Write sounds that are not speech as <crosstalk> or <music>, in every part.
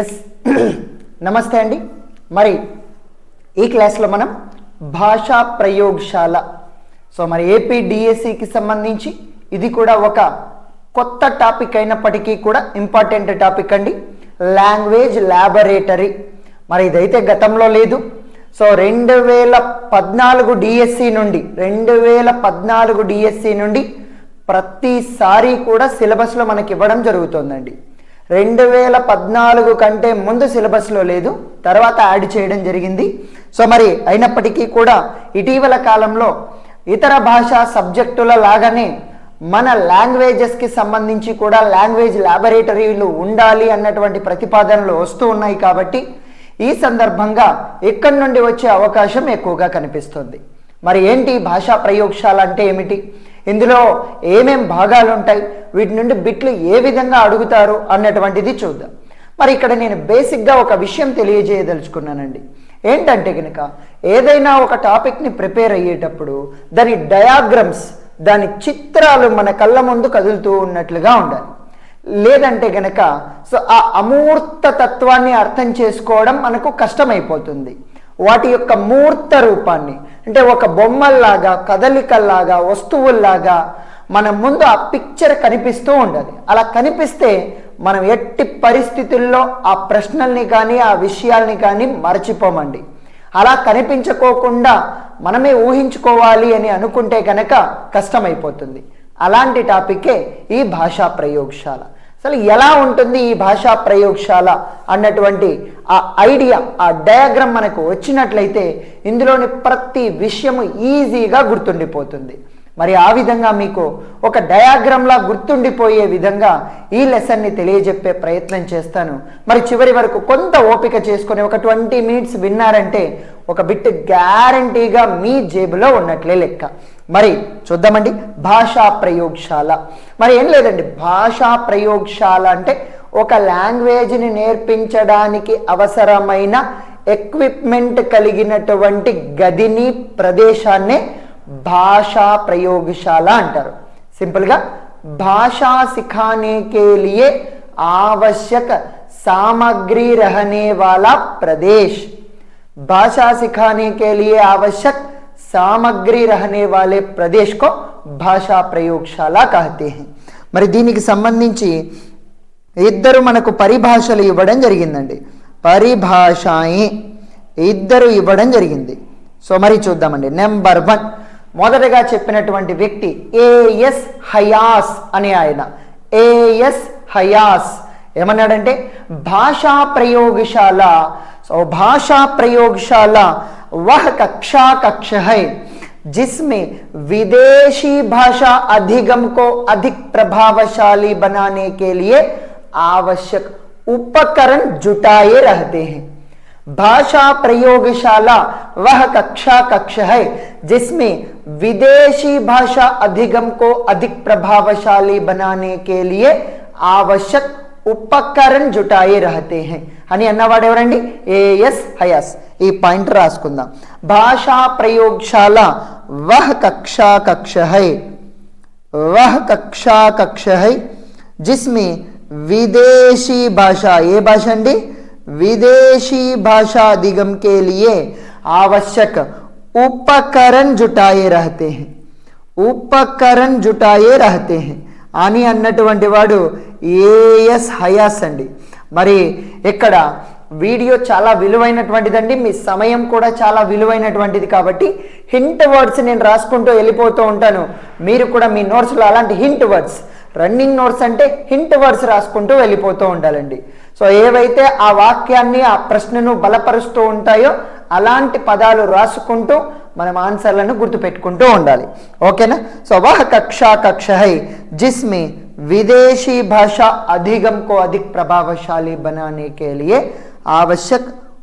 Yes నమస్తే <clears throat> అండి. మరి ఈ క్లాస్లో మనం భాషా ప్రయోగశాల. సో మరి ఏపీ డిఎస్సికి సంబంధించి ఇది కూడా ఒక కొత్త టాపిక్ అయినప్పటికీ కూడా ఇంపార్టెంట్ టాపిక్ అండి. Language laboratory. మరి ఇదైతే గతంలో లేదు. సో రెండు వేల పద్నాలుగు డిఎస్సి నుండి రెండు వేల పద్నాలుగు డిఎస్సి నుండి ప్రతిసారి కూడా సిలబస్లో మనకి ఇవ్వడం జరుగుతుందండి. రెండు వేల పద్నాలుగు కంటే ముందు సిలబస్లో లేదు. తర్వాత యాడ్ చేయడం జరిగింది. సో మరి అయినప్పటికీ కూడా ఇటీవల కాలంలో ఇతర భాషా సబ్జెక్టుల లాగానే మన లాంగ్వేజెస్కి సంబంధించి కూడా లాంగ్వేజ్ ల్యాబొరేటరీలు ఉండాలి అన్నటువంటి ప్రతిపాదనలు వస్తూ ఉన్నాయి కాబట్టి ఈ సందర్భంగా ఇక్కడి నుండి వచ్చే అవకాశం ఎక్కువగా కనిపిస్తుంది. మరి ఏంటి భాషా ప్రయోగశాల అంటే ఏమిటి? ఇందులో ఏమేం భాగాలు ఉంటాయి వీటి నుండి బిట్లు ఏ విధంగా అడుగుతారు? అన్నటువంటిది చూద్దాం. మరి ఇక్కడ నేను బేసిక్గా ఒక విషయం తెలియజేయదలుచుకున్నానండి. ఏంటంటే కనుక ఏదైనా ఒక టాపిక్ని ప్రిపేర్ అయ్యేటప్పుడు దాని డయాగ్రమ్స్ దాని చిత్రాలు మన కళ్ళ ముందు కదులుతూ ఉన్నట్లుగా ఉండాలి. లేదంటే గనక సో ఆ అమూర్త తత్వాన్ని అర్థం చేసుకోవడం మనకు కష్టమైపోతుంది. వాటి యొక్క మూర్త రూపాన్ని. అంటే ఒక బొమ్మల్లాగా కదలికల్లాగా వస్తువుల్లాగా మన ముందు ఆ పిక్చర్ కనిపిస్తూ ఉండాలి. అలా కనిపిస్తే మనం ఎట్టి పరిస్థితుల్లో ఆ ప్రశ్నల్ని కానీ ఆ విషయాల్ని కానీ మర్చిపోమండి. అలా కనిపించుకోకుండా మనమే ఊహించుకోవాలి అని అనుకుంటే కనుక కష్టమైపోతుంది. అలాంటి టాపికే ఈ భాషా ప్రయోగశాల. అసలు ఎలా ఉంటుంది ఈ భాషా ప్రయోగశాల అన్నటువంటి ఆ ఐడియా ఆ డయాగ్రామ్ మనకు వచ్చినట్లయితే ఇందులోని ప్రతి విషయము ఈజీగా గుర్తుండిపోతుంది. మరి ఆ విధంగా మీకు ఒక డయాగ్రామ్లా గుర్తుండిపోయే విధంగా ఈ లెసన్ని తెలియజెప్పే ప్రయత్నం చేస్తాను. మరి చివరి వరకు కొంత ఓపిక చేసుకొని ఒక ట్వంటీ మినిట్స్ విన్నారంటే ఒక బిట్ గ్యారంటీగా మీ జేబులో ఉన్నట్లే లెక్క. మరి చూద్దామండి భాషా ప్రయోగశాల మరి ఏం లేదండి భాషా ప్రయోగశాల అంటే ఒక లాంగ్వేజ్ని నేర్పించడానికి అవసరమైన ఎక్విప్మెంట్ కలిగినటువంటి గదిని ప్రదేశాన్నే భాషా ప్రయోగశాల అంటారు సింపుల్గా భాషा सिखाने के लिए आवश्यक सामग्री रहने वाला प्रदेश भाषा सिखाने के लिए आवश्यक సామగ్రి రహనే వాలే ప్రదేశ్కో భాషా ప్రయోగశాల కహతే మరి దీనికి సంబంధించి ఇద్దరు మనకు పరిభాషలు ఇవ్వడం జరిగిందండి. పరిభాషాయి ఇద్దరు ఇవ్వడం జరిగింది. సో మరి చూద్దామండి. నెంబర్ వన్ మొదటగా చెప్పినటువంటి వ్యక్తి ఏఎస్ హయాస్ అనే ఆయన. ఏఎస్ హయాస్ ఏమన్నాడంటే భాషా ప్రయోగశాల सो भाषा प्रयोगशाला वह कक्षा कक्ष है जिसमें विदेशी भाषा अधिगम को अधिक प्रभावशाली बनाने के लिए आवश्यक उपकरण जुटाए रहते हैं भाषा प्रयोगशाला वह कक्षा कक्ष है जिसमें विदेशी भाषा अधिगम को अधिक प्रभावशाली बनाने के लिए आवश्यक ఉపకరణ్ జుటాయి రహతే హే అని అన్నవాడు ఎవరండి ఏఎస్ హయాస్ ఈ పాయింట్ రాసుకుందాం భాషా ప్రయోగశాల వహ కక్షా కక్ష హై वह कक्षा कक्ष है जिसमें विदेशी भाषा ये भाषा अंडी विदेशी भाषा अधिगम के लिए आवश्यक उपकरण जुटाए रहते हैं ఉపకరణ్ జుటాయే రహతే హే అని అన్నటువంటి వాడు ఏఎస్ హయాస్ అండి. మరి ఇక్కడ వీడియో చాలా విలువైనటువంటిదండి. మీ సమయం కూడా చాలా విలువైనటువంటిది కాబట్టి హింట్ వర్డ్స్ నేను రాసుకుంటూ వెళ్ళిపోతూ ఉంటాను. మీరు కూడా మీ నోట్స్లో అలాంటి హింట్ వర్డ్స్ రన్నింగ్ నోట్స్ అంటే హింట్ వర్డ్స్ రాసుకుంటూ వెళ్ళిపోతూ ఉండాలండి. సో ఏవైతే ఆ వాక్యాన్ని ఆ ప్రశ్నను బలపరుస్తూ ఉంటాయో అలాంటి పదాలు రాసుకుంటూ మనం ఆన్సర్లను గుర్తుపెట్టుకుంటూ ఉండాలి. ఓకేనా? సో వహ కక్షా కక్ష హై జిస్మే విదేశీ భాష अधिगम को अधिक प्रभावशाली बनाने के लिए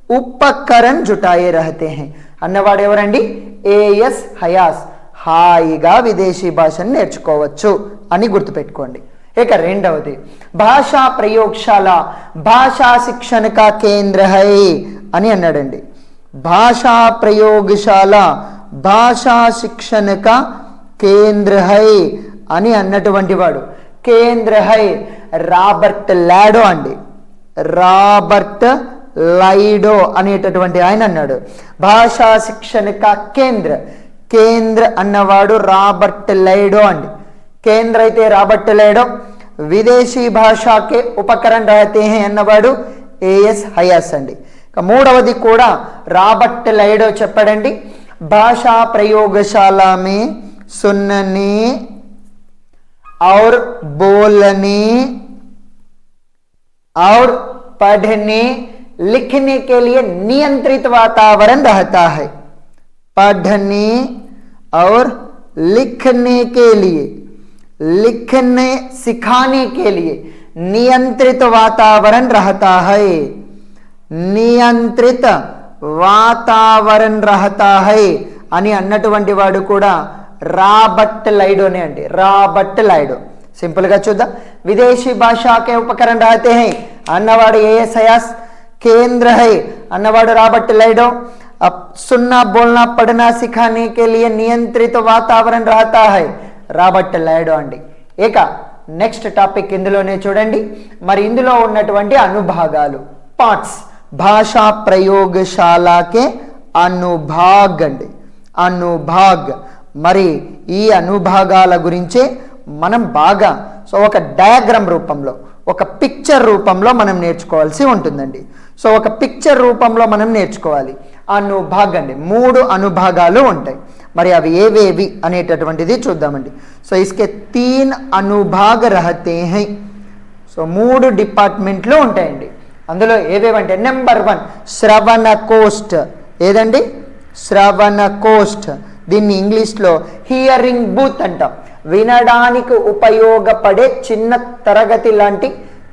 ఉపకరణ్ జుటాయే రహతే హే అన్నవాడు ఎవరండి ఏఎస్ హయాస్ హాయిగా విదేశీ భాషను నేర్చుకోవచ్చు అని గుర్తుపెట్టుకోండి ఇక రెండవది భాషా ప్రయోగశాల భాషా శిక్షణకా కేంద్ర హై అని అన్నాడండి భాషా ప్రయోగశాల భాషా శిక్షణక కేంద్ర హై అని అన్నటువంటి వాడు కేంద్ర హై రాబర్ట్ లాడో అండి. రాబర్ట్ లైడో అనేటటువంటి ఆయన అన్నాడు. భాషా శిక్షణక కేంద్ర. కేంద్ర అన్నవాడు రాబర్ట్ లైడో అండి. కేంద్ర అయితే రాబర్ట్ లైడో. విదేశీ భాషాకే ఉపకరణ రహతే అన్నవాడు ఏఎస్ హయాస్ అండి. ఇక మూడవది కూడా రాబర్ట్ లైడో చెప్పాడండి. భాషా ప్రయోగశాల మే సున్ననే और बोलने और पढ़ने लिखने के लिए नियंत्रित वातावरण रहता है पढ़ने और लिखने के लिए लिखने सिखाने के लिए नियंत्रित वातावरण रहता है నియంత్రిత వాతావరణ రహత హై అని అన్నటువంటి వాడు కూడా రాబట్టలైడోనే అండి రాబట్టలైడో సింపుల్గా చూద్దాం. విదేశీ భాషాకే ఉపకరణ రాతే హై. అన్నవాడు ఏ సయాస్ కేంద్ర హై. అన్నవాడు రాబట్టలైడో సున్నా బోల్నా పడనా సిఖానే కే నియంత్రిత వాతావరణం రాతా హై. రాబట్టలైడో అండి. ఇక నెక్స్ట్ టాపిక్ ఇందులోనే చూడండి. మరి ఇందులో ఉన్నటువంటి అనుభాగాలు. పార్ట్స్ భాషా ప్రయోగశాలకే అనుభాగ్ అండి. అనుభాగ్. మరి ఈ అనుభాగాల గురించే మనం బాగా సో ఒక డయాగ్రామ్ రూపంలో ఒక పిక్చర్ రూపంలో మనం నేర్చుకోవాల్సి ఉంటుందండి. సో ఒక పిక్చర్ రూపంలో మనం నేర్చుకోవాలి. అనుభాగ్ అండి మూడు అనుభాగాలు ఉంటాయి. మరి అవి ఏవేవి అనేటటువంటిది చూద్దామండి. సో ఇస్కే తీన్ అనుభాగ్ రహతే హై. సో మూడు డిపార్ట్మెంట్లు ఉంటాయండి. అందులో ఏవేవంటే నెంబర్ వన్ శ్రవణ కోస్ట్ ఏదండి? శ్రవణ కోస్ట్ దీన్ని ఇంగ్లీష్లో హియరింగ్ బూత్ అంటాం. వినడానికి ఉపయోగపడే చిన్న తరగతి లాంటి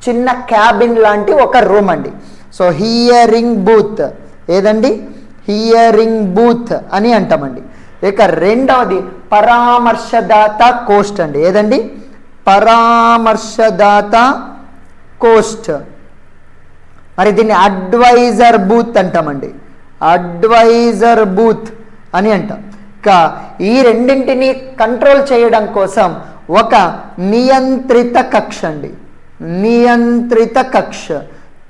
చిన్న క్యాబిన్ లాంటి ఒక రూమ్ అండి. సో హియరింగ్ బూత్ ఏదండి? హియరింగ్ బూత్ అని అంటామండి. ఇక రెండవది పరామర్శదాత కోస్ట్ అండి. ఏదండి? పరామర్శదాత కోస్ట్ మరి దీన్ని అడ్వైజర్ బూత్ అంటామండి. అడ్వైజర్ బూత్ అని అంటాం. ఈ రెండింటిని కంట్రోల్ చేయడం కోసం ఒక నియంత్రిత కక్ష అండి. నియంత్రిత కక్ష.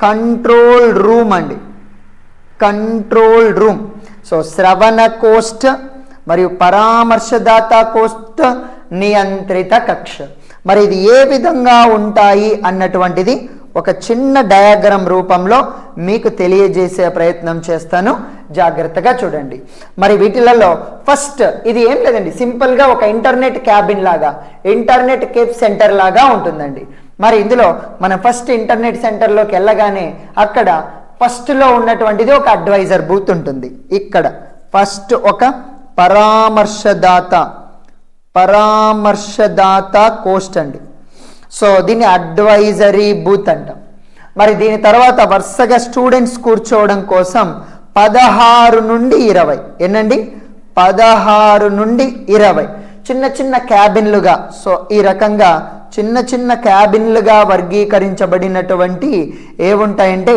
కంట్రోల్ రూమ్ అండి. కంట్రోల్ రూమ్ సో శ్రవణ కోస్ట్ మరియు పరామర్శదాత కోస్ట్ నియంత్రిత కక్ష. మరి ఇది ఏ విధంగా ఉంటాయి అన్నటువంటిది ఒక చిన్న డయాగ్రామ్ రూపంలో మీకు తెలియజేసే ప్రయత్నం చేస్తాను. జాగ్రత్తగా చూడండి. మరి వీటిలలో ఫస్ట్ ఇది ఏం లేదండి. సింపుల్గా ఒక ఇంటర్నెట్ క్యాబిన్ లాగా ఇంటర్నెట్ కేప్ సెంటర్ లాగా ఉంటుందండి. మరి ఇందులో మనం ఫస్ట్ ఇంటర్నెట్ సెంటర్లోకి వెళ్ళగానే అక్కడ ఫస్ట్లో ఉన్నటువంటిది ఒక అడ్వైజర్ బూత్ ఉంటుంది. ఇక్కడ ఫస్ట్ ఒక పరామర్శదాత పరామర్శదాత కోస్ట్ అండి. సో దీన్ని అడ్వైజరీ బూత్ అంటాం. మరి దీని తర్వాత వరుసగా స్టూడెంట్స్ కూర్చోవడం కోసం పదహారు నుండి ఇరవై. ఎన్నండి? పదహారు నుండి ఇరవై. చిన్న చిన్న క్యాబిన్లుగా సో ఈ రకంగా చిన్న చిన్న క్యాబిన్లుగా వర్గీకరించబడినటువంటి ఏముంటాయంటే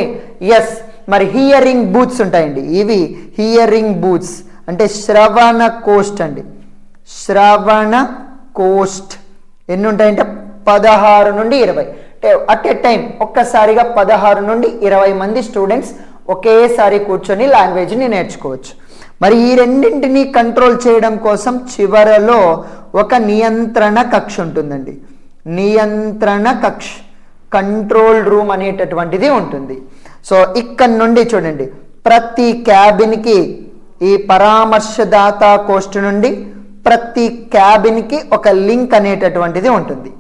ఎస్ మరి హియరింగ్ బూత్స్ ఉంటాయండి. ఇవి హియరింగ్ బూత్స్ అంటే శ్రవణ కోస్ట్ అండి శ్రవణ కోస్ట్ ఎన్ని ఉంటాయంటే పదహారు నుండి ఇరవై. అంటే అట్ ఎ టైం ఒక్కసారిగా పదహారు నుండి ఇరవై మంది స్టూడెంట్స్ ఒకేసారి కూర్చొని లాంగ్వేజ్ని నేర్చుకోవచ్చు. మరి ఈ రెండింటిని కంట్రోల్ చేయడం కోసం చివరలో ఒక నియంత్రణ కక్ష ఉంటుందండి. నియంత్రణ కక్ష కంట్రోల్ రూమ్ అనేటటువంటిది ఉంటుంది. సో ఇక్కడ నుండి చూడండి. ప్రతి క్యాబిన్కి ఈ పరామర్శదాత కోస్ట్ నుండి ప్రతి క్యాబిన్కి ఒక లింక్ అనేటటువంటిది ఉంటుంది.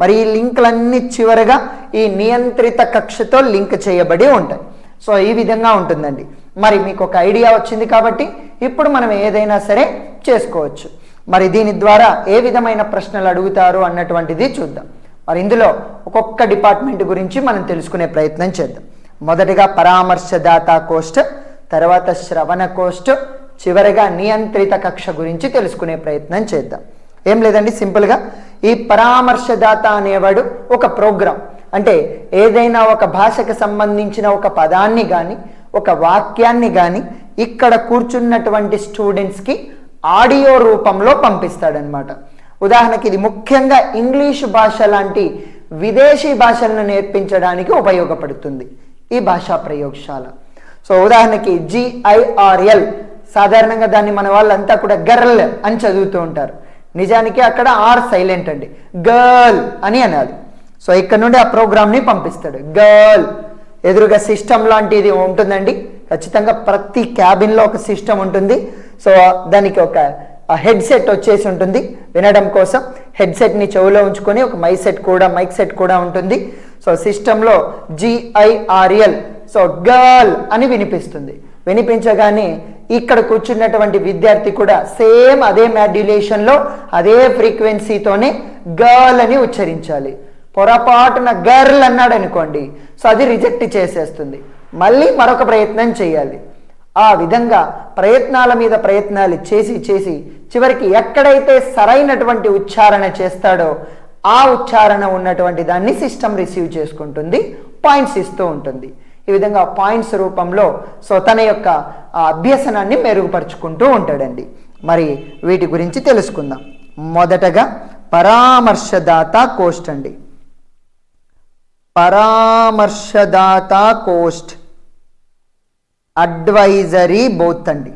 మరి ఈ లింక్లన్నీ చివరగా ఈ నియంత్రిత కక్షతో లింక్ చేయబడి ఉంటాయి. సో ఈ విధంగా ఉంటుందండి. మరి మీకు ఒక ఐడియా వచ్చింది కాబట్టి ఇప్పుడు మనం ఏదైనా సరే చేసుకోవచ్చు. మరి దీని ద్వారా ఏ విధమైన ప్రశ్నలు అడుగుతారు అన్నటువంటిది చూద్దాం. మరి ఇందులో ఒక్కొక్క డిపార్ట్మెంట్ గురించి మనం తెలుసుకునే ప్రయత్నం చేద్దాం. మొదటిగా పరామర్శదాత కోస్ట్ తర్వాత శ్రవణ కోస్ట్ చివరిగా నియంత్రిత కక్ష గురించి తెలుసుకునే ప్రయత్నం చేద్దాం. ఏం లేదండి సింపుల్గా ఈ పరామర్శదాత అనేవాడు ఒక ప్రోగ్రాం అంటే ఏదైనా ఒక భాషకు సంబంధించిన ఒక పదాన్ని కానీ ఒక వాక్యాన్ని కానీ ఇక్కడ కూర్చున్నటువంటి స్టూడెంట్స్కి ఆడియో రూపంలో పంపిస్తాడనమాట ఉదాహరణకి ఇది ముఖ్యంగా ఇంగ్లీష్ భాష లాంటి విదేశీ భాషలను నేర్పించడానికి ఉపయోగపడుతుంది ఈ భాషా ప్రయోగశాల. సో ఉదాహరణకి జిఐఆర్ఎల్ సాధారణంగా దాన్ని మన వాళ్ళంతా కూడా గర్ల్ అని చదువుతూ ఉంటారు. నిజానికి అక్కడ ఆర్ సైలెంట్ అండి. గర్ల్ అని అనాలి. సో ఇక్కడ నుండి ఆ ప్రోగ్రామ్ని పంపిస్తాడు. గర్ల్. ఎదురుగా సిస్టమ్ లాంటిది ఉంటుందండి. ఖచ్చితంగా ప్రతి క్యాబిన్లో ఒక సిస్టమ్ ఉంటుంది. సో దానికి ఒక హెడ్ సెట్ వచ్చేసి ఉంటుంది. వినడం కోసం హెడ్ సెట్ని చెవిలో ఉంచుకొని ఒక మై సెట్ కూడా మైక్ సెట్ కూడా ఉంటుంది. సో సిస్టంలో జిఐఆర్ఎల్ సో గర్ల్ అని వినిపిస్తుంది. వినిపించగానే ఇక్కడ కూర్చున్నటువంటి విద్యార్థి కూడా సేమ్ అదే మాడ్యులేషన్లో అదే ఫ్రీక్వెన్సీతోనే గర్ల్ అని ఉచ్చరించాలి. పొరపాటున గర్ల్ అన్నాడు అనుకోండి సో అది రిజెక్ట్ చేసేస్తుంది. మళ్ళీ మరొక ప్రయత్నం చేయాలి. ఆ విధంగా ప్రయత్నాల మీద ప్రయత్నాలు చేసి చేసి చివరికి ఎక్కడైతే సరైనటువంటి ఉచ్చారణ చేస్తాడో ఆ ఉచ్చారణ ఉన్నటువంటి దాన్ని సిస్టమ్ రిసీవ్ చేసుకుంటుంది పాయింట్స్ ఇస్తూ ఉంటుంది. ఈ విధంగా పాయింట్స్ రూపంలో సో తన యొక్క అభ్యసనాన్ని మెరుగుపరుచుకుంటూ ఉంటాడండి. మరి వీటి గురించి తెలుసుకుందాం. మొదటగా పరామర్శదాత కోస్ట్ అండి. పరామర్శదాత కోస్ట్ అడ్వైజరీ బోత్ అండి.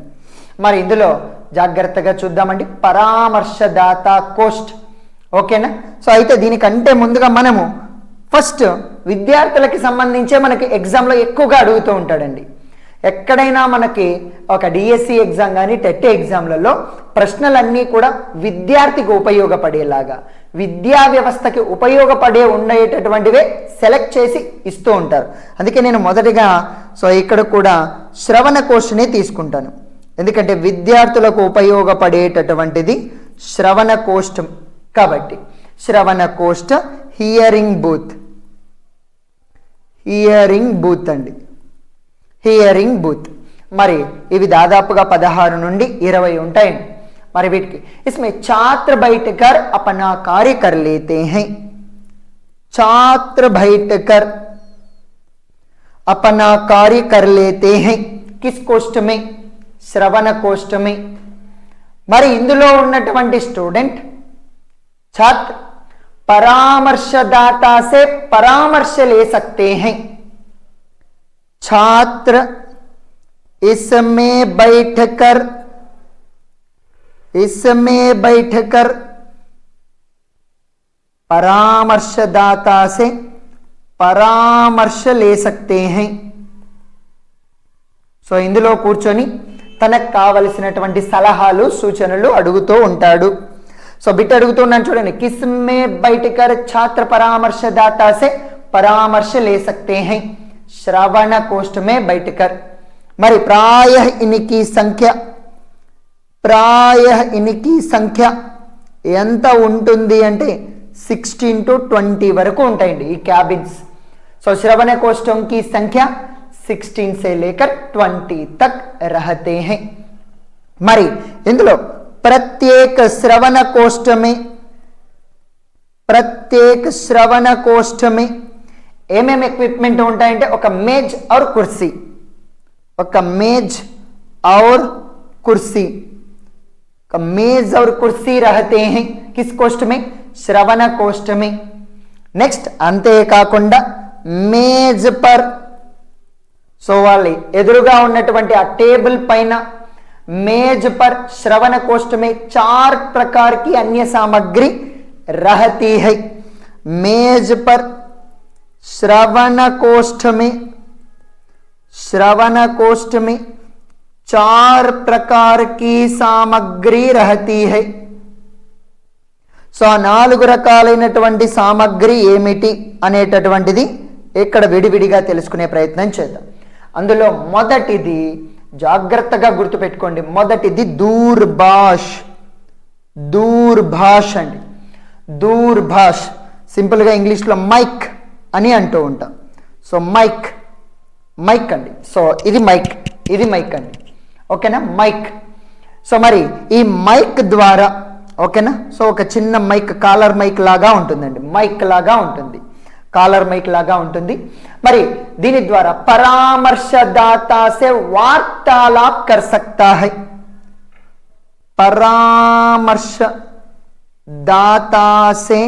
మరి ఇందులో జాగ్రత్తగా చూద్దామండి. పరామర్శదాత కోస్ట్ ఓకేనా? సో అయితే దీనికంటే ముందుగా మనము ఫస్ట్ విద్యార్థులకి సంబంధించే మనకి ఎగ్జామ్లో ఎక్కువగా అడుగుతూ ఉంటాడండి. ఎక్కడైనా మనకి ఒక డిఎస్సి ఎగ్జామ్ కానీ టెట్ ఎగ్జామ్లలో ప్రశ్నలన్నీ కూడా విద్యార్థికి ఉపయోగపడేలాగా విద్యా వ్యవస్థకి ఉపయోగపడే ఉండేటటువంటివే సెలెక్ట్ చేసి ఇస్తూ ఉంటారు. అందుకే నేను మొదటిగా సో ఇక్కడ కూడా శ్రవణ కోష్ని తీసుకుంటాను. ఎందుకంటే విద్యార్థులకు ఉపయోగపడేటటువంటిది శ్రవణ కోష్టం కాబట్టి. శ్రవణ కోష్ట హియరింగ్ బూత్. హియరింగ్ బూత్ అండి హియరింగ్ బూత్ మరి ఇవి దాదాపుగా పదహారు నుండి ఇరవై ఉంటాయండి మరి వీటికి इसमें छात्र बैठकर अपना कार्य कर लेते हैं छात्र बैठकर अपना कार्य कर लेते हैं किस కోష్ట में శ్రవణ కోష్ట में మరి ఇందులో ఉన్నటువంటి స్టూడెంట్ छात्र परामर्शदाता से परामर्श ले सकते हैं छात्र इसमें बैठकर इसमें बैठकर परामर्शदाता से పరామర్శ లే సక్తే హై సో ఇందులో కూర్చొని తనకు కావలసినటువంటి సలహాలు సూచనలు అడుగుతూ ఉంటాడు సో బిట్ అడుగుతున్నాను చూడండి. కిస్మే బయటకర్ ఛాత్ర పరామర్శదాతా సే పరామర్శ లే సక్తే హై. శ్రవణ కోష్టమే బయటకర్ మరి ప్రాయ ఇనికి సంఖ్య? ప్రాయ ఇనికి సంఖ్య ఎంత ఉంటుంది అంటే సిక్స్టీన్ టు ట్వంటీ వరకు ఉంటాయండి ఈ క్యాబిన్స్. సో శ్రవణ కోష్టంకి సంఖ్య సిక్స్టీన్ సే లేక ట్వంటీ తక్ రహతే హై. మరి ఇందులో ప్రత్యేక శ్రవణ కోష్టమే ప్రత్యేక శ్రవణ కోష్టమే ఏమేమి ఎక్విప్మెంట్ ఉంటాయంటే ఒక మేజ్ और కుర్సీ ఒక మేజ్ और కుర్సీ का मेज और कुर्सी रहते हैं किस कोष्ठ में శ్రవణ కోష్ఠ में నెక్స్ట్ అంతేకాకుండా మేజ్ పర్ సో వాళ్ళ ఎదురుగా ఉన్నటువంటి ఆ టేబుల్ పైన मेज पर श्रवण कोष्ठ में चार प्रकार की अन्य सामग्री रहती है मेज पर श्रवण कोष्ठ में श्रवण कोष्ठ में चार प्रकार की सामग्री रहती है సో ఆ నాలుగు రకాలైనటువంటి సామగ్రి ఏమిటి అనేటటువంటిది ఇక్కడ విడివిడిగా తెలుసుకునే ప్రయత్నం చేద్దాం అందులో మొదటిది జాగ్రత్తగా గుర్తుపెట్టుకోండి. మొదటిది దూర్భాష్. దూర్భాష్ అండి. దూర్భాష్. సింపుల్గా ఇంగ్లీష్లో మైక్ అని అంటూ ఉంటాం. So mic. మైక్ అండి. సో ఇది మైక్. ఇది మైక్ అండి. ఓకేనా? మైక్. సో మరి ఈ మైక్ ద్వారా ఓకేనా? సో ఒక చిన్న మైక్ కాలర్ మైక్ లాగా ఉంటుందండి. మైక్ లాగా ఉంటుంది. కాలర్ మైక్ లాగా ఉంటుంది. మరి దీని ద్వారా పరామర్శదాత సే వార్తాలాప్ కర్ సక్తా హై పరామర్శ दाता से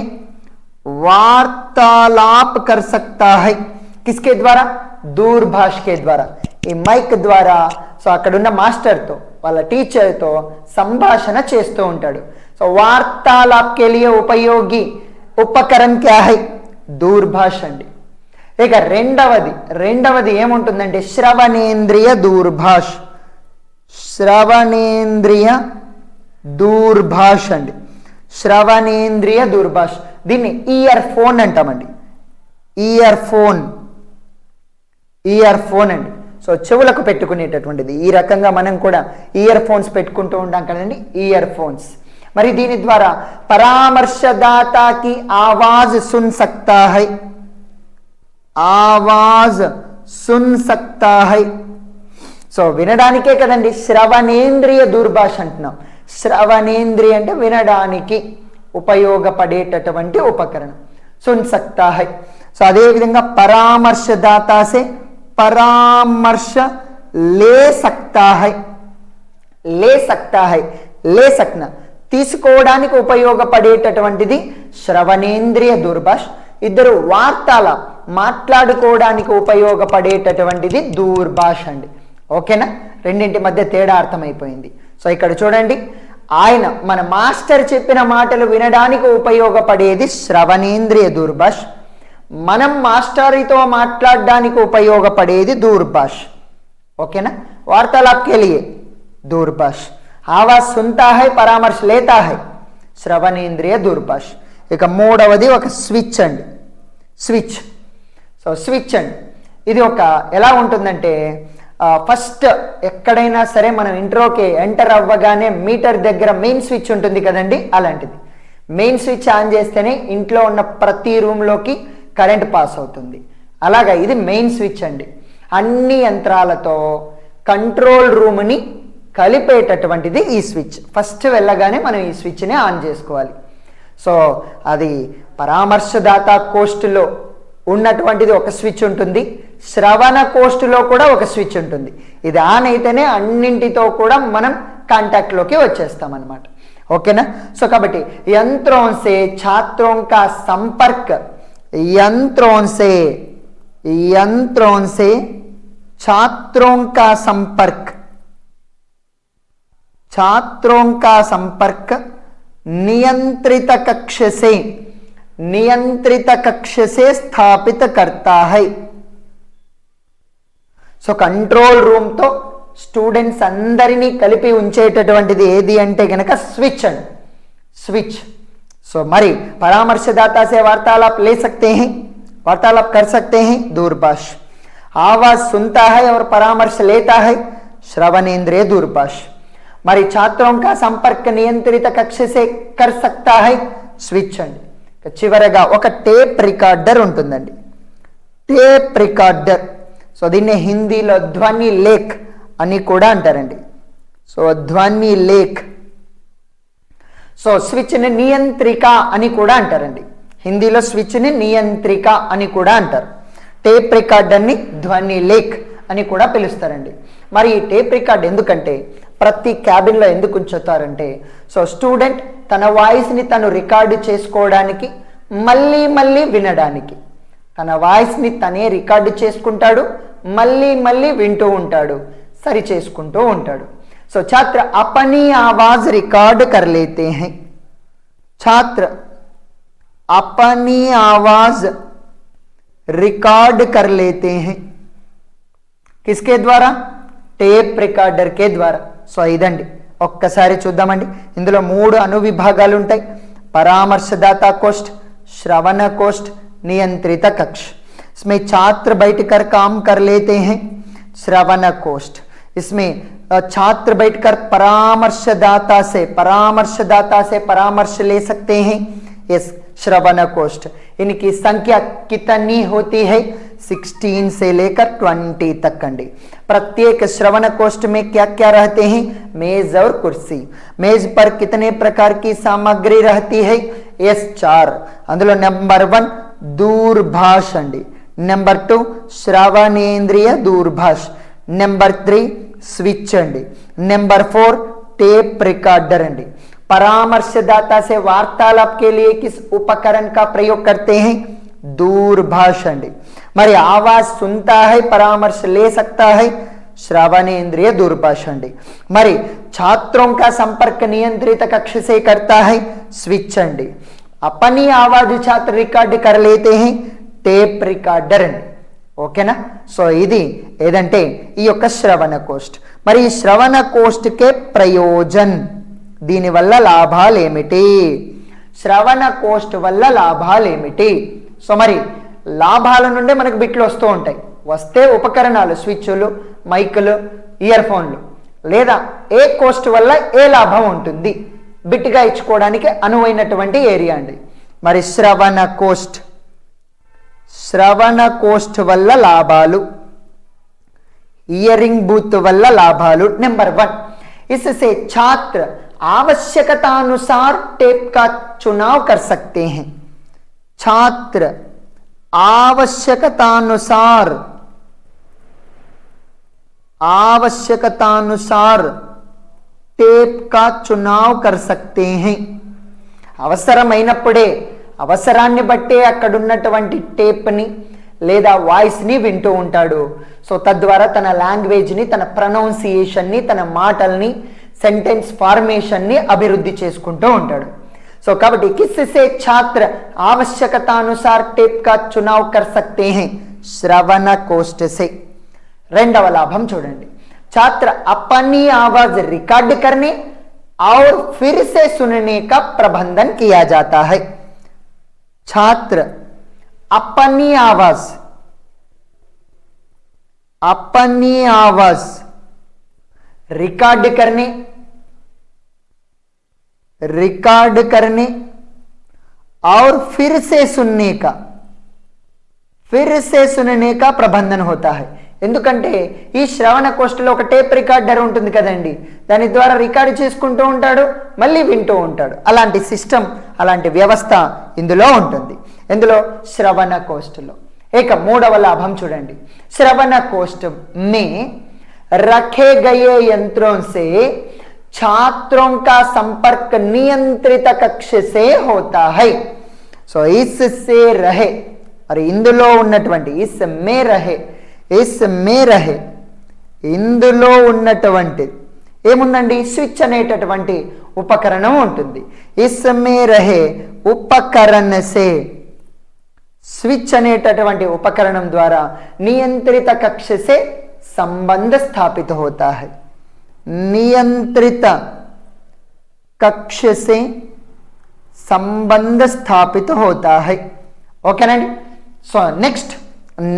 वार्तालाप कर सकता है किसके द्वारा दूरभाष के द्वारा ఈ మైక్ ద్వారా సో అక్కడ ఉన్న మాస్టర్తో వాళ్ళ టీచర్తో సంభాషణ చేస్తూ ఉంటాడు సో వార్తాలాప్ కే లియే ఉపయోగి ఉపకరణ్ క్యా హై దూర్భాష అండి ఇక రెండవది రెండవది ఏముంటుందంటే శ్రవణేంద్రియ దూర్భాష్. శ్రవణేంద్రియ దూర్భాష్ అండి. శ్రవణేంద్రియ దూర్భాష్. దీన్ని ఇయర్ ఫోన్ అంటామండి. ఇయర్ ఫోన్ ఇయర్ ఫోన్ అండి. సో చెవులకు పెట్టుకునేటటువంటిది. ఈ రకంగా మనం కూడా ఇయర్ ఫోన్స్ పెట్టుకుంటూ ఉంటాం కదండి ఇయర్ ఫోన్స్ మరి దీని ద్వారా పరామర్శదాతాకి ఆవాజ్ సున్ సక్తా హై ఆవాజ్ సున్ సక్తా హై సో వినడానికే కదండి శ్రవణేంద్రియ దూర్భాష అంటున్నాం. శ్రవణేంద్రియ అంటే వినడానికి ఉపయోగపడేటటువంటి ఉపకరణం. సున్ సక్తా హై సో అదేవిధంగా పరామర్శదాతాసే పరామర్శ లే సక్తా హై లే సక్తా హై లే సక్న. తీసుకోవడానికి ఉపయోగపడేటటువంటిది శ్రవణేంద్రియ దూర్భాష్. ఇద్దరు వార్తల మాట్లాడుకోవడానికి ఉపయోగపడేటటువంటిది దూర్భాష అండి ఓకేనా రెండింటి మధ్య తేడా అర్థమైపోయింది సో ఇక్కడ చూడండి ఆయన మన మాస్టర్ చెప్పిన మాటలు వినడానికి ఉపయోగపడేది శ్రవణేంద్రియ దూర్భాష్ మనం మాస్టర్తో మాట్లాడడానికి ఉపయోగపడేది దూర్భాష్ ఓకేనా वार्तालाप के लिए दूरभाष ఆవాజ్ సుంతా హై పరామర్శ లేతా హై శ్రవణేంద్రియ దూర్భాష్ ఇక మూడవది ఒక స్విచ్ అండి స్విచ్ సో స్విచ్ అండి ఇది ఒక ఎలా ఉంటుందంటే ఫస్ట్ ఎక్కడైనా సరే మనం ఇంట్రోకి ఎంటర్ అవ్వగానే మీటర్ దగ్గర మెయిన్ స్విచ్ ఉంటుంది కదండి అలాంటిది. మెయిన్ స్విచ్ ఆన్ చేస్తేనే ఇంట్లో ఉన్న ప్రతి రూమ్లోకి కరెంట్ పాస్ అవుతుంది. అలాగా ఇది మెయిన్ స్విచ్ అండి. అన్ని యంత్రాలతో కంట్రోల్ రూమ్ని కలిపేటటువంటిది ఈ స్విచ్ ఫస్ట్ వెళ్ళగానే మనం ఈ స్విచ్ని ఆన్ చేసుకోవాలి. సో అది పరామర్శదాత కోస్టులో ఉన్నటువంటిది ఒక స్విచ్ ఉంటుంది శ్రవణ కోస్టులో కూడా ఒక స్విచ్ ఉంటుంది ఇది ఆన్ అయితేనే అన్నింటితో కూడా మనం కాంటాక్ట్లోకి వచ్చేస్తాం అనమాట ఓకేనా సో కాబట్టి యంత్రోं से छात्रों का संपर्क यंत्रों से यंत्रों से छात्रों का संपर्क छात्रों का संपर्क नियंत्रित कक्ष से नियंत्रित कक्ष से स्थापित करता है సో కంట్రోల్ రూమ్తో స్టూడెంట్స్ అందరినీ కలిపి ఉంచేటటువంటిది ఏది అంటే కనుక స్విచ్ అండి స్విచ్ సో మరి परामर्शदाता से वार्तालाप ले सकते हैं वार्तालाप कर सकते हैं दूरभाष आवाज सुनता है और परामर्श लेता है श्रवणेंद्रिय दूरभाष మరి छात्रों का संपर्क नियंत्रित कक्ष से कर सकता है స్విచ్ అండి ఇక చివరగా ఒక టేప్ రికార్డర్ ఉంటుందండి. టేప్ రికార్డర్ సో దీన్ని హిందీలో ధ్వని లేక్ అని కూడా అంటారండి. సో ధ్వని లేక్. సో స్విచ్ని నియంత్రిక అని కూడా అంటారండి. హిందీలో స్విచ్ని నియంత్రిక అని కూడా అంటారు. టేప్ రికార్డర్ని ధ్వని లేక్ అని కూడా పిలుస్తారండి. మరి ఈ టేప్ రికార్డ్ ఎందుకంటే ప్రతి క్యాబిన్లో ఎందుకు ఉంచుతారంటే సో స్టూడెంట్ తన వాయిస్ని తను రికార్డు చేసుకోవడానికి మళ్ళీ మళ్ళీ వినడానికి తన వాయిస్ని తనే రికార్డు చేసుకుంటాడు మళ్ళీ మళ్ళీ వింటూ ఉంటాడు సరి చేసుకుంటూ ఉంటాడు సో ఛాత్ర अपनी आवाज रिकॉर्ड कर लेते हैं छात्र अपनी आवाज रिकॉर्ड कर लेते हैं కిస్కే ద్వారా టేప్ రికార్డర్ కే ద్వారా సో ఇదండి ఒక్కసారి చూద్దామండి ఇందులో మూడు అనువిభాగాలు ఉంటాయి పరామర్శదాత కోస్ట్ श्रवण कोष्ठ नियंत्रित कक्ष इसमें छात्र बैठकर काम कर लेते हैं श्रवण कोष्ठ इसमें अ, छात्र बैठकर परामर्शदाता से परामर्शदाता से परामर्श ले सकते हैं यस श्रवण कोष्ठ इनकी संख्या कितनी होती है 16 से लेकर 20 तक अंडी प्रत्येक श्रवण कोष्ठ में क्या क्या रहते हैं मेज और कुर्सी मेज पर कितने प्रकार की सामग्री रहती है ఎస్ చార్ అందులో నెంబర్ వన్ దూర్భాష్ అండి number two శ్రవణేంద్రియ దూర్భాష్ number three switch అండి నెంబర్ ఫోర్ టేప్ రికార్డర్ అండి परामर्शदाता से वार्तालाप के लिए किस उपकरण का प्रयोग करते हैं दूरभाष अंडी మరి ఆవాజ్ సునతా హై పరామర్శ లే సక్తా హై श्रावणेन्द्रिय दूरभाष अंडी మరి छात्रों का संपर्क नियंत्रित कक्ष से करता है स्विच अंडी अपनी आवाज छात्र रिकॉर्ड कर लेते हैं టేప్ రికార్డర్ అండి ఓకేనా సో ఇది ఏదంటే ఈ యొక్క శ్రవణ కోస్ట్ మరి ఈ శ్రవణ కోస్ట్కే ప్రయోజన్ దీనివల్ల లాభాలేమిటి? శ్రవణ కోస్ట్ వల్ల లాభాలేమిటి? సో మరి లాభాల నుండే మనకు బిట్లు వస్తూ ఉంటాయి. వస్తే ఉపకరణాలు స్విచ్లు మైకులు ఇయర్ ఫోన్లు. లేదా ఏ కోస్ట్ వల్ల ఏ లాభం ఉంటుంది? బిట్గా ఇచ్చుకోవడానికి అనువైనటువంటి ఏరియా అండి. మరి శ్రవణ కోస్ట్ శ్రవణ కోస్ట్ వల్ల లాభాలు. ఇయరింగ్ బూత్ వల్ల లాభాలు. Number one. ఇస్ ఇస్సే ఛాత్ర. आवश्यकतानुसार टेप का चुनाव कर सकते हैं छात्र आवश्यकतानुसार आवश्यकतानुसार टेप का चुनाव कर सकते हैं అవసరమైనప్పుడే అవసరాన్ని బట్టే అక్కడున్నటువంటి టేప్ని లేదా వాయిస్ని వింటూ ఉంటాడు సో తద్వారా తన లాంగ్వేజ్ని తన ప్రొనౌన్సియేషన్ని తన మాటల్ని సెంటెన్స్ ఫార్మేషన్ని అభివృద్ధి చేసుకుంటూ ఉంటాడు సో కాబట్టి किससे छात्र आवश्यकतानुसार टेप का चुनाव कर सकते हैं శ్రవణ కోష్ట से రెండవ లాభం చూడండి छात्र अपनी आवाज रिकॉर्ड करने और फिर से सुनने का प्रबंधन किया जाता है छात्र अपनी आवाज अपनी आवाज रिकॉर्ड करने रिकॉर्ड करने और फिर से सुनने का फिर से सुनने का प्रबंधन होता है ఎందుకంటే ఈ శ్రవణ కోష్ఠలో ఒక టేప్ రికార్డర్ ఉంటుంది కదండి దాని ద్వారా రికార్డ్ చేసుకుంటూ ఉంటాడు మళ్ళీ వింటూ ఉంటాడు అలాంటి సిస్టమ్ అలాంటి వ్యవస్థ ఇందులో ఉంటుంది ఇందులో శ్రవణ కోష్ఠలో ఇక మూడవ లాభం చూడండి శ్రవణ కోష్ఠ మే रखे गए यंत्रों से छात्रों का संपर्क नियंत्रित कक्ष से होता है సో ఇస్సే రహే మరి ఇందులో ఉన్నటువంటి ఇస్ మే రహే ఇస్ మే రహే ఇందులో ఉన్నటువంటి ఏముందండి స్విచ్ అనేటటువంటి ఉపకరణం ఉంటుంది ఇస్ మే రహే ఉపకరణ సే స్విచ్ అనేటటువంటి ఉపకరణం ద్వారా నియంత్రిత కక్ష से संबंध स्थापित होता है नियंत्रित कक्ष से సంబంధ స్థాపిత హోతా హై ఓకేనండి సో నెక్స్ట్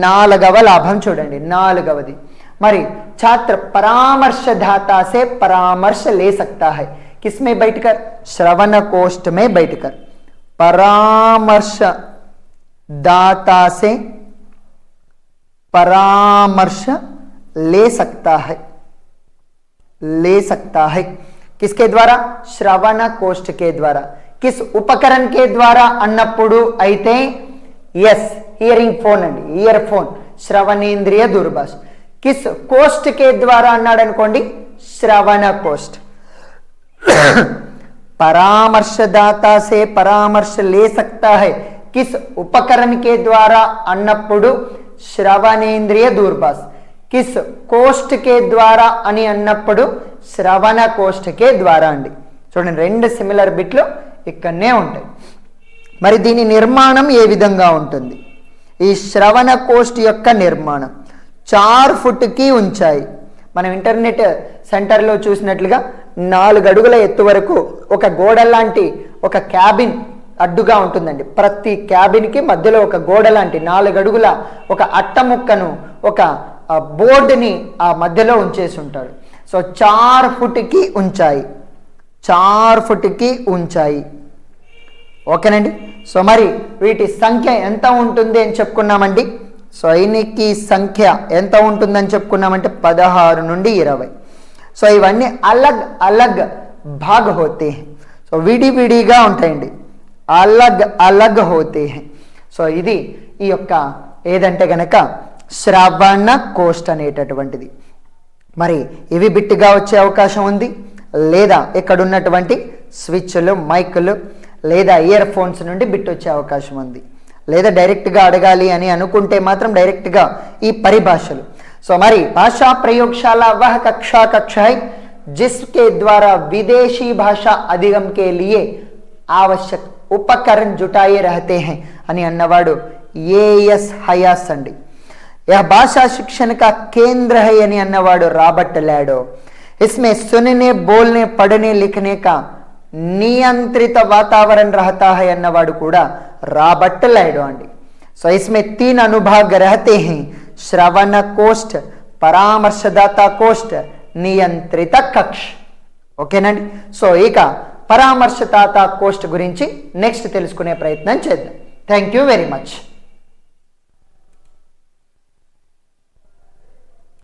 నాలుగవ లాభం చూడండి నాలుగవది మరి छात्र परामर्शदाता से परामर्श ले सकता है किसमें बैठकर श्रवण कोष्ठ में बैठकर परामर्श दाता से परामर्श ले सकता है ले सकता है। किसके द्वारा? श्रवण कोष्ठ के द्वारा। किस उपकरण के द्वारा అన్నప్పుడు అయితే ఎస్ హియరింగ్ ఫోన్ అండి ఇయర్ ఫోన్ శ్రవణేంద్రియ దుర్భాష కిస్ కోస్ట్ కే ద్వారా అన్నాడు అనుకోండి? శ్రవణ కోస్ట్ పరామర్శదాత సే పరామర్శ లే సక్తా హై కిస్ ఉపకరణ్ కే ద్వారా అన్నప్పుడు శ్రవణేంద్రియ దూర్భాష్ కిస్ కోస్ట్ కే ద్వారా అని అన్నప్పుడు శ్రవణ కోష్ఠ కే ద్వారా అండి. చూడండి రెండు సిమిలర్ బిట్లు ఇక్కడనే ఉంటాయి. మరి దీని నిర్మాణం ఏ విధంగా ఉంటుంది? ఈ శ్రవణ కోష్ఠ యొక్క నిర్మాణం. చార్ ఫుట్కి ఉంచాయి. మనం ఇంటర్నెట్ సెంటర్లో చూసినట్లుగా నాలుగు అడుగుల ఎత్తు వరకు ఒక గోడ లాంటి ఒక క్యాబిన్ అడ్డుగా ఉంటుందండి. ప్రతి క్యాబిన్కి మధ్యలో ఒక గోడ లాంటి నాలుగు అడుగుల ఒక అట్ట ముక్కను ఒక బోర్డుని ఆ మధ్యలో ఉంచేసి ఉంటాడు. సో చార్ ఫుట్కి ఉంచాయి. చార్ ఫుట్కి ఉంచాయి. ఓకేనండి? సో మరి వీటి సంఖ్య ఎంత ఉంటుంది అని చెప్పుకున్నామండి? సో సంఖ్య ఎంత ఉంటుందని చెప్పుకున్నామంటే పదహారు నుండి ఇరవై. సో ఇవన్నీ అలగ్ అలగ్ భాగ్ హోతే సో విడివిడిగా ఉంటాయండి. అలగ్ అలగ్ హోతే సో ఇది ఈ యొక్క ఏదంటే గనక శ్రవణ కోష్ట అనేటటువంటిది. మరి ఇవి బిట్టిగా వచ్చే అవకాశం ఉంది. లేదా ఇక్కడ ఉన్నటువంటి స్విచ్లు మైకులు లేదా ఇయర్ ఫోన్స్ నుండి బిట్ వచ్చే అవకాశం ఉంది. లేదా డైరెక్ట్గా అడగాలి అని అనుకుంటే మాత్రం డైరెక్ట్గా ఈ పరిభాషలు. సో మరి భాషా ప్రయోగశాల వహ కక్షా కక్ష जिसके ద్వారా విదేశీ భాష అధిగం కే लिए ఆవశ్యక్ ఉపకరణ్ జుటాయే రహతే హై అని అన్నవాడు ఏఎస్ హయాస్ అండి. యహ భాషా శిక్షణ కా కేంద్ర హై అని అన్నవాడు రాబర్ట్ లాడో ఇస్మే సుననే బోల్నే పడనే లిఖనే నియంత్రిత వాతావరణ రహతా హై అన్నవాడు కూడా రాబర్ట్ లాడో అండి. సో ఇస్మే తీన్ అనుభాగ్ రహతే హై శ్రవణ కోస్ట్ పరామర్శదాత కోస్ట్ నియంత్రిత కక్ష్. ఓకేనండి? సో ఇక పరామర్శదాత కోస్ట్ గురించి నెక్స్ట్ తెలుసుకునే ప్రయత్నం చేద్దాం. Thank you very much.